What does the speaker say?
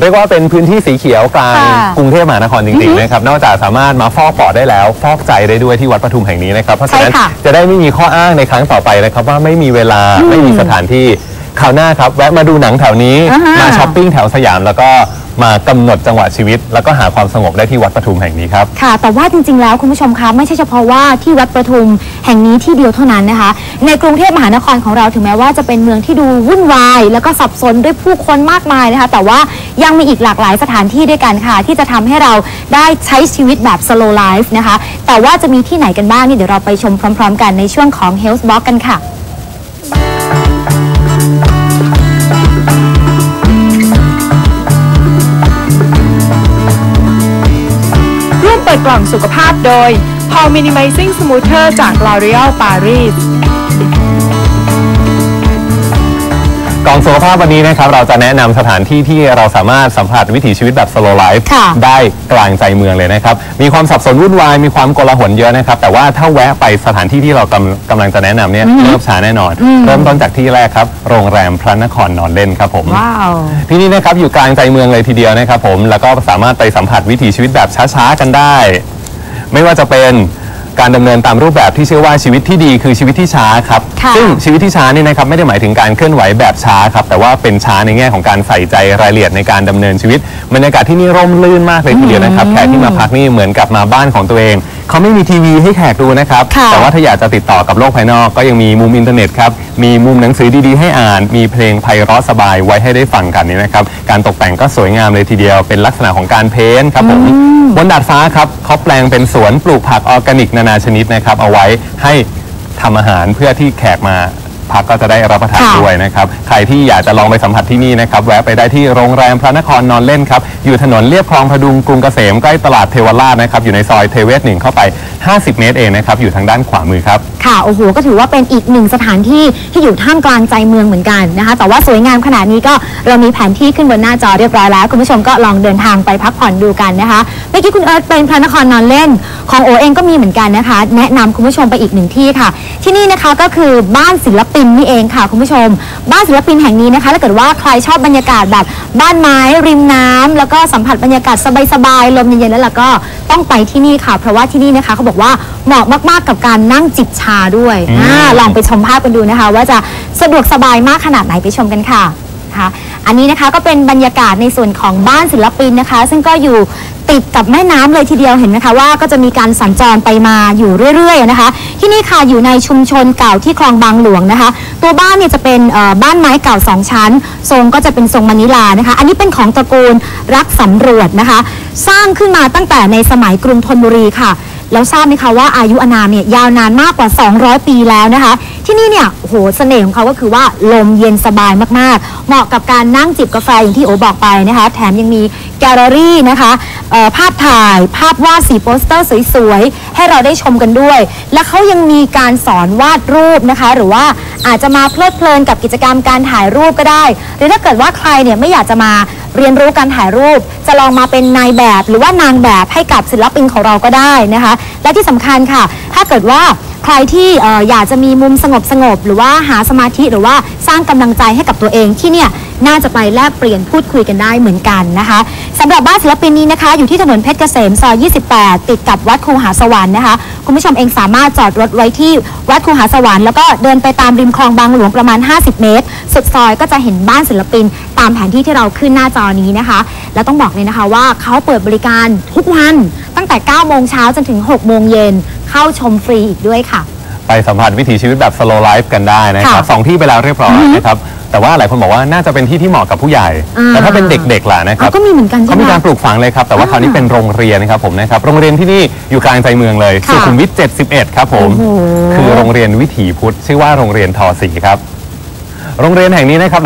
เรียกว่าเป็นพื้นที่สีเขียวกลางค่ะกรุงเทพมหานครจริงๆนะครับนอกจากสามารถมาฟอกปอดได้แล้ว ฟอกใจได้ด้วยที่วัดปทุมแห่งนี้นะครับเพราะฉะนั้นใช่ค่ะจะได้ไม่มีข้ออ้างในครั้งต่อไปนะครับว่าไม่มีเวลาไม่มีสถานที่ คราวหน้าครับ แวะมาดูหนังแถวนี้ อ่าฮะ มาช้อปปิ้งแถวสยาม แล้วก็มากำหนดจังหวะชีวิต แล้วก็หาความสงบได้ที่วัดปทุมแห่งนี้ครับ ค่ะ แต่ว่าจริงๆ แล้วคุณผู้ชมคะไม่ใช่เฉพาะว่าที่วัดประทุมแห่งนี้ที่เดียวเท่านั้นนะคะ ในกรุงเทพมหานครของเราถึงแม้ว่าจะเป็นเมืองที่ดูวุ่นวาย แล้วก็สับสนด้วยผู้คนมากมายนะคะ แต่ว่ายังมีอีกหลากหลายสถานที่ด้วยกันค่ะ ที่จะทำให้เราได้ใช้ชีวิตแบบ slow life นะคะ แต่ว่าจะมีที่ไหนกันบ้างนี่เดี๋ยวเราไปชมพร้อม ๆ กันในช่วงของ Health Box กันค่ะ กล่องสุขภาพโดย Paul Minimizing Smoother จาก L'Oreal Paris กองสุขภาพวันนี้นะครับเราจะแนะนำสถานที่ที่เราสามารถสัมผัสวิถีชีวิตแบบ slow life ค่ะ ได้กลางใจเมืองเลยนะครับ มีความสับสนวุ่นวาย มีความโกลาหลเยอะนะครับ แต่ว่าถ้าแวะไปสถานที่ที่เรากำกำลังจะแนะนำเนี่ยเริ่มช้าแน่นอน เริ่มต้นจากที่แรกครับ โรงแรมพระนครนอนเล่นครับผม ว้าว ที่นี่นะครับอยู่กลางใจเมืองเลยทีเดียวนะครับผมแล้วก็สามารถไปสัมผัสวิถีชีวิตแบบช้าๆกันได้ ไม่ว่าจะเป็น การดำเนินตามรูปแบบที่เชื่อว่าชีวิตที่ดีคือชีวิตที่ช้าครับ ค่ะซึ่งชีวิตที่ช้านี่นะครับไม่ได้หมายถึงการเคลื่อนไหวแบบช้าครับ แต่ว่าเป็นช้าในแง่ของการใส่ใจรายละเอียดในการดำเนินชีวิตบรรยากาศที่นี่ร่มรื่นมากเลยทีเดียวนะครับแขกที่มาพักนี่เหมือนกับมาบ้านของตัวเอง เขาไม่มีทีวีให้แขกดูนะครับ ค่ะแต่ว่าถ้าอยากจะติดต่อกับโลกภายนอก ก็ยังมีมุมอินเทอร์เน็ตครับ มีมุมหนังสือดีๆให้อ่าน มีเพลงไพเราะสบายไว้ให้ได้ฟังกันนี่นะครับ การตกแต่งก็สวยงามเลยทีเดียว เป็นลักษณะของการเพ้นท์ครับผมบนดาดฟ้าครับเขาแปลงเป็นสวนปลูกผักออร์แกนิกนานาชนิดนะครับ เอาไว้ให้ทำอาหารเพื่อที่แขกมา พักก็จะได้รับประทานค่ะด้วยนะครับ ใครที่อยากจะลองไปสัมผัสที่นี่นะครับ แวะไปได้ที่โรงแรมพระนครนอนเล่นครับ อยู่ถนนเลียบคลองพดุงกรุงเกษมใกล้ตลาดเทวราชนะครับ อยู่ในซอยเทเวศหนึ่งเข้าไป 50 เมตรเองนะครับ อยู่ทางด้านขวามือครับ ค่ะโอ้โหก็ถือว่าเป็นอีกหนึ่งสถานที่ที่อยู่ท่ามกลางใจเมืองเหมือนกันนะคะ แต่ว่าสวยงามขนาดนี้ก็เรามีแผนที่ขึ้นบนหน้าจอเรียบร้อยแล้ว คุณผู้ชมก็ลองเดินทางไปพักผ่อนดูกันนะคะเมื่อกี้คุณเอิร์ธเป็นพระนครนอนเล่น ของโอเองก็มีเหมือนกันนะคะ แนะนำคุณผู้ชมไปอีกหนึ่งที่ค่ะ ที่นี่นะคะก็คือบ้านศิลปินนี่เองค่ะคุณผู้ชม บ้านศิลปินแห่งนี้นะคะถ้าเกิดว่าใครชอบบรรยากาศแบบบ้านไม้ริมน้ำแล้วก็สัมผัสบรรยากาศสบายๆลมเย็นๆแล้วล่ะก็ต้องไปที่นี่ค่ะ เพราะว่าที่นี่นะคะเขาบอกว่าเหมาะมากๆกับการนั่งจิบชาด้วยอ่าลองไปชมภาพกันดูนะคะ ว่าจะสะดวกสบายมากขนาดไหนไปชมกันค่ะ ค่ะ อันนี้นะคะก็เป็นบรรยากาศในส่วนของบ้านศิลปินนะคะ ซึ่งก็อยู่ติดกับแม่น้ำเลยทีเดียวเห็นไหมคะว่าก็จะมีการสัญจรไปมาอยู่เรื่อยๆนะคะ ที่นี่ค่ะอยู่ในชุมชนเก่าที่คลองบางหลวงนะคะ ตัวบ้านเนี่ยจะเป็นเอ่อบ้านไม้เก่าสองชั้น ทรงก็จะเป็นทรงมานิลานะคะ อันนี้เป็นของตระกูลรักสำรวจนะคะ สร้างขึ้นมาตั้งแต่ในสมัยกรุงธนบุรีค่ะ แล้วทราบไหมคะว่าอายุอานามเนี่ยยาวนานมากกว่า 200 ปีแล้วนะคะ ที่นี่เนี่ยโหเสน่ห์ของเขาก็คือว่าลมเย็นสบายมากๆ เหมาะกับการนั่งจิบกาแฟอย่างที่โอบอกไปนะคะ แถมยังมีแกลเลอรี่นะคะภาพถ่ายภาพวาดสีโปสเตอร์สวยๆ ให้เราได้ชมกันด้วย และเขายังมีการสอนวาดรูปนะคะ หรือว่าอาจจะมาเพลิดเพลินกับกิจกรรมการถ่ายรูปก็ได้ หรือถ้าเกิดว่าใครเนี่ยไม่อยากจะมา เรียนรู้การถ่ายรูป จะลองมาเป็นนายแบบหรือว่านางแบบให้กับศิลปินของเราก็ได้นะคะ และที่สำคัญค่ะ ถ้าเกิดว่าใครที่อยากจะมีมุมสงบสงบหรือว่าหาสมาธิหรือว่าสร้างกำลังใจให้กับตัวเองที่เนี่ย น่าจะไปแลกเปลี่ยนพูดคุยกันได้เหมือนกันนะคะสำหรับบ้านศิลปินนี้นะคะ อยู่ที่ถนนเพชรเกษมซอย 28 ติดกับวัดครูหาสวรรค์นะคะ คุณผู้ชมเองสามารถจอดรถไว้ที่วัดครูหาสวรรค์แล้วก็เดินไปตามริมคลองบางหลวงประมาณ 50 เมตร สุดซอยก็จะเห็นบ้านศิลปิน ตามแผนที่ที่เราขึ้นหน้าจอนี้นะคะ แล้วต้องบอกเลยนะคะว่าเขาเปิดบริการทุกวันตั้งแต่ 9 โมงเช้าจนถึง 6 โมงเย็นเข้าชมฟรีอีกด้วยค่ะ ไปสัมผัสวิถีชีวิตแบบ slow life กันได้นะครับค่ะ สองที่ไปแล้วเรียบร้อยนะครับ แต่ว่าหลายคนบอกว่าน่าจะเป็นที่ที่เหมาะกับผู้ใหญ่ อ่า แต่ถ้าเป็นเด็กๆล่ะนะครัอ๋บอก็มีเหมือนกันใช่เขาไหม มีการปลูกฝังเลยครับ แต่ว่าคราวนี้เป็นโรงเรียนนะครับผมนะครับ โรงเรียนที่นี่อยู่กลางใจเมืองเลยค่ะสุขุมวิท71 ครับผม โอ้โห คือโรงเรียนวิถีพุทธ ชื่อว่าโรงเรียนทอสีครับ โรงเรียนแห่งนี้นะครับ